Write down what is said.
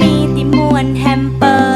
มีติมวนแฮมเปอร์